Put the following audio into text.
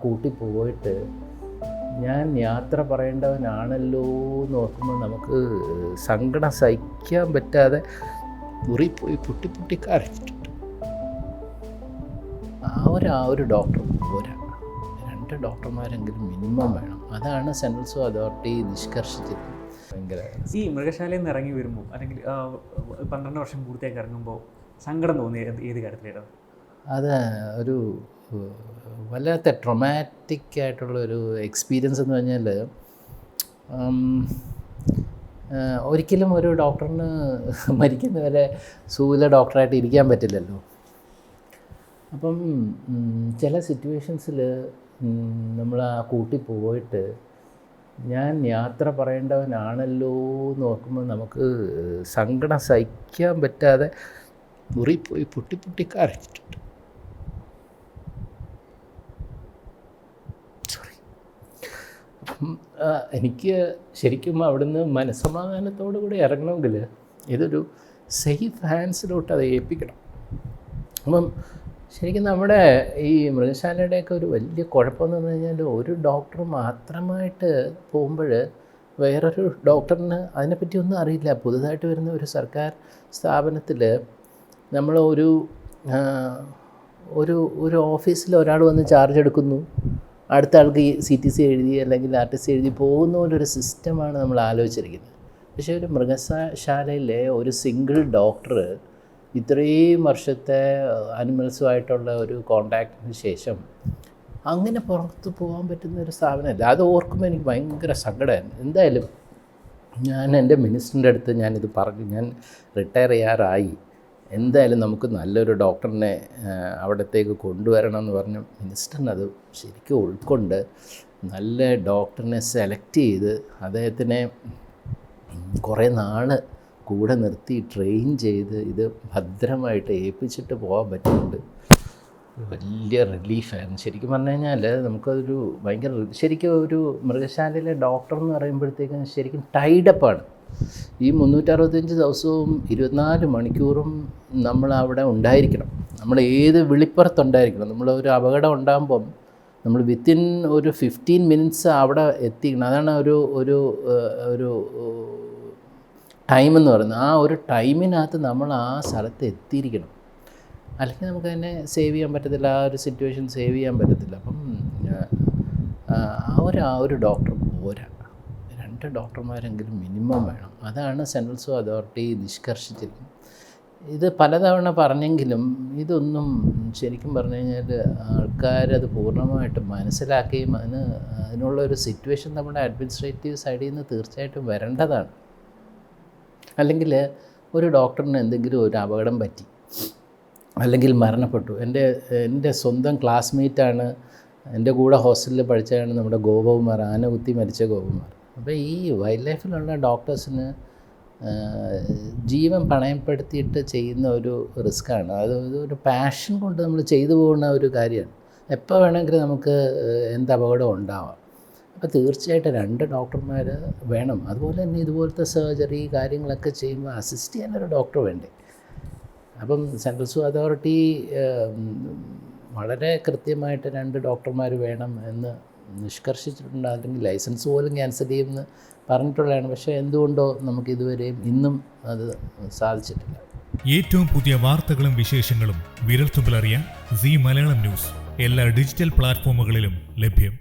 കൂട്ടി പോയിട്ട് ഞാൻ യാത്ര പറയേണ്ടവനാണല്ലോ എന്ന് ഓർക്കുമ്പോൾ നമുക്ക് സങ്കടം സഹിക്കാൻ പറ്റാതെ മുറിപ്പോയി പോയി പൊട്ടി പൊട്ടി കരച്ചിട്ടുണ്ട് ആ ഒരു ആ ഒരു ഡോക്ടർ പോരാ രണ്ട് ഡോക്ടർമാരെങ്കിലും മിനിമം വേണം. അതാണ് സെൻട്രൽ സോ അതോറിറ്റി നിഷ്കർഷിച്ചത്. ഭയങ്കര ഈ മൃഗശാലയിൽ നിന്ന് ഇറങ്ങി വരുമ്പോൾ അല്ലെങ്കിൽ പന്ത്രണ്ട് വർഷം പൂർത്തിയാക്കി ഇറങ്ങുമ്പോൾ സങ്കടം തോന്നി ഏത് കാര്യത്തിലേടാ അത് ഒരു വല്ലാത്ത ട്രൊമാറ്റിക് ആയിട്ടുള്ളൊരു എക്സ്പീരിയൻസ് എന്ന് പറഞ്ഞാൽ ഒരിക്കലും ഒരു ഡോക്ടറിന് മരിക്കുന്നവരെ സൂല ഡോക്ടറായിട്ട് ഇരിക്കാൻ പറ്റില്ലല്ലോ. അപ്പം ചില സിറ്റുവേഷൻസിൽ നമ്മൾ ആ കൂട്ടി പോയിട്ട് ഞാൻ യാത്ര പറയേണ്ടവനാണല്ലോ എന്ന് ഓർക്കുമ്പോൾ നമുക്ക് സങ്കടം സഹിക്കാൻ പറ്റാതെ മുറി പോയി പൊട്ടി പൊട്ടി കരച്ചിട്ടുണ്ട് സോറി അപ്പം ആ, എനിക്ക് ശരിക്കും അവിടുന്ന് മനസ്സമാധാനത്തോടു കൂടി ഇറങ്ങണമെങ്കിൽ ഇതൊരു സേഫ് ഹാൻഡ്സിലോട്ട് അത് ഏൽപ്പിക്കണം. അപ്പം ശരിക്കും നമ്മുടെ ഈ മൃഗശാലയുടെയൊക്കെ ഒരു വലിയ കുഴപ്പമെന്ന് പറഞ്ഞു കഴിഞ്ഞാൽ ഒരു ഡോക്ടർ മാത്രമായിട്ട് പോകുമ്പോൾ വേറൊരു ഡോക്ടറിന് അതിനെപ്പറ്റി ഒന്നും അറിയില്ല. പുതുതായിട്ട് വരുന്ന ഒരു സർക്കാർ സ്ഥാപനത്തിൽ നമ്മൾ ഒരു ഒരു ഒരു ഓഫീസിൽ ഒരാൾ വന്ന് ചാർജ് എടുക്കുന്നു. അടുത്ത ആൾക്ക് ഈ സി ടി സി എഴുതി അല്ലെങ്കിൽ ആർ ടി സി എഴുതി പോകുന്ന പോലൊരു സിസ്റ്റമാണ് നമ്മൾ ആലോചിച്ചിരിക്കുന്നത്. പക്ഷേ ഒരു മൃഗശാലയിലെ ഒരു സിംഗിൾ ഡോക്ടർ ഇത്രയും വർഷത്തെ അനിമൽസുമായിട്ടുള്ള ഒരു കോണ്ടാക്റ്റിന് ശേഷം അങ്ങനെ പുറത്ത് പോകാൻ പറ്റുന്ന ഒരു സ്ഥാപനമല്ല അത് ഓർക്കുമ്പോൾ എനിക്ക് ഭയങ്കര സങ്കടമായിരുന്നു എന്തായാലും ഞാൻ എന്റെ മിനിസ്റ്ററിന്റെ അടുത്ത് ഞാനിത് പറഞ്ഞു. ഞാൻ റിട്ടയർ ചെയ്യാറായി. എന്തായാലും നമുക്ക് നല്ലൊരു ഡോക്ടറിനെ അവിടത്തേക്ക് കൊണ്ടുവരണം എന്ന് പറഞ്ഞു മിനിസ്റ്ററിന് അത് ശരിക്കും ഉൾക്കൊണ്ട് നല്ല ഡോക്ടറിനെ സെലക്ട് ചെയ്ത് അദ്ദേഹത്തിനെ കുറേ നാൾ കൂടെ നിർത്തി ട്രെയിൻ ചെയ്ത് ഇത് ഭദ്രമായിട്ട് ഏൽപ്പിച്ചിട്ട് പോകാൻ പറ്റുന്നുണ്ട്. വലിയ റിലീഫായിരുന്നു. ശരിക്കും പറഞ്ഞു കഴിഞ്ഞാൽ നമുക്കതൊരു ഭയങ്കര ശരിക്കും ഒരു മൃഗശാലയിലെ ഡോക്ടർ എന്ന് പറയുമ്പോഴത്തേക്കും ശരിക്കും ടൈഡപ്പാണ്. ഈ മുന്നൂറ്ററുപത്തഞ്ച് ദിവസവും ഇരുപത്തിനാല് മണിക്കൂറും നമ്മൾ അവിടെ ഉണ്ടായിരിക്കണം. നമ്മൾ ഏത് വിളിപ്പുറത്തുണ്ടായിരിക്കണം നമ്മൾ ഒരു അപകടം ഉണ്ടാകുമ്പം നമ്മൾ വിത്തിൻ ഒരു ഫിഫ്റ്റീൻ മിനിറ്റ്സ് അവിടെ എത്തിക്കണം. അതാണ് ഒരു ഒരു ഒരു ടൈം എന്ന് പറയുന്നത്. ആ ഒരു ടൈമിനകത്ത് നമ്മൾ ആ സ്ഥലത്ത് എത്തിയിരിക്കണം. അല്ലെങ്കിൽ നമുക്ക് തന്നെ സേവ് ചെയ്യാൻ പറ്റത്തില്ല. ആ ഒരു സിറ്റുവേഷൻ സേവ് ചെയ്യാൻ പറ്റത്തില്ല. അപ്പം ആ, ഒരു ആ ഒരു ഡോക്ടർ പോരാ. രണ്ട് ഡോക്ടർമാരെങ്കിലും മിനിമം വേണം. അതാണ് സെൻട്രൽ സോ അതോറിറ്റി നിഷ്കർഷിച്ചിരിക്കുന്നത് ഇത് പലതവണ പറഞ്ഞെങ്കിലും ഇതൊന്നും ശരിക്കും പറഞ്ഞു കഴിഞ്ഞാൽ ആൾക്കാരത് പൂർണമായിട്ട് മനസ്സിലാക്കുകയും അതിന് അതിനുള്ള ഒരു സിറ്റുവേഷൻ നമ്മുടെ അഡ്മിനിസ്ട്രേറ്റീവ് സൈഡിൽ നിന്ന് തീർച്ചയായിട്ടും വരേണ്ടതാണ്. അല്ലെങ്കിൽ ഒരു ഡോക്ടറിന് എന്തെങ്കിലും ഒരു അപകടം പറ്റി അല്ലെങ്കിൽ മരണപ്പെട്ടു. എന്റെ എന്റെ സ്വന്തം ക്ലാസ്മേറ്റാണ് എന്റെ കൂടെ ഹോസ്റ്റലിൽ പഠിച്ചതാണ് നമ്മുടെ ഗോപകുമാർ ആന കുത്തി മരിച്ച ഗോപകുമാർ. അപ്പോൾ ഈ വൈൽഡ് ലൈഫിലുള്ള ഡോക്ടേഴ്സിന് ജീവൻ പണയപ്പെടുത്തിയിട്ട് ചെയ്യുന്ന ഒരു റിസ്ക്കാണ്. അത് ഒരു പാഷൻ കൊണ്ട് നമ്മൾ ചെയ്തു പോകുന്ന ഒരു കാര്യമാണ്. എപ്പോൾ വേണമെങ്കിലും നമുക്ക് എന്ത് അപകടം ഉണ്ടാവാം. അപ്പോൾ തീർച്ചയായിട്ടും രണ്ട് ഡോക്ടർമാർ വേണം. അതുപോലെ തന്നെ ഇതുപോലത്തെ സർജറി കാര്യങ്ങളൊക്കെ ചെയ്യുമ്പോൾ അസിസ്റ്റ് ചെയ്യാൻ ഒരു ഡോക്ടർ വേണ്ടേ? അപ്പം സെൻട്രൽ സു അതോറിറ്റി വളരെ കൃത്യമായിട്ട് രണ്ട് ഡോക്ടർമാർ വേണം എന്ന് നിഷ്കർഷിച്ചിട്ടുണ്ട് അല്ലെങ്കിൽ ലൈസൻസ് പോലും ക്യാൻസൽ ചെയ്യുമെന്ന് പറഞ്ഞിട്ടുള്ളതാണ്. പക്ഷേ എന്തുകൊണ്ടോ നമുക്ക് ഇതുവരെയും ഇന്നും അത് സാധിച്ചിട്ടില്ല. ഏറ്റവും പുതിയ വാർത്തകളും വിശേഷങ്ങളും വിരൽത്തുമ്പിലറിയാൻ സി മലയാളം ന്യൂസ്. എല്ലാ ഡിജിറ്റൽ പ്ലാറ്റ്ഫോമുകളിലും ലഭ്യം.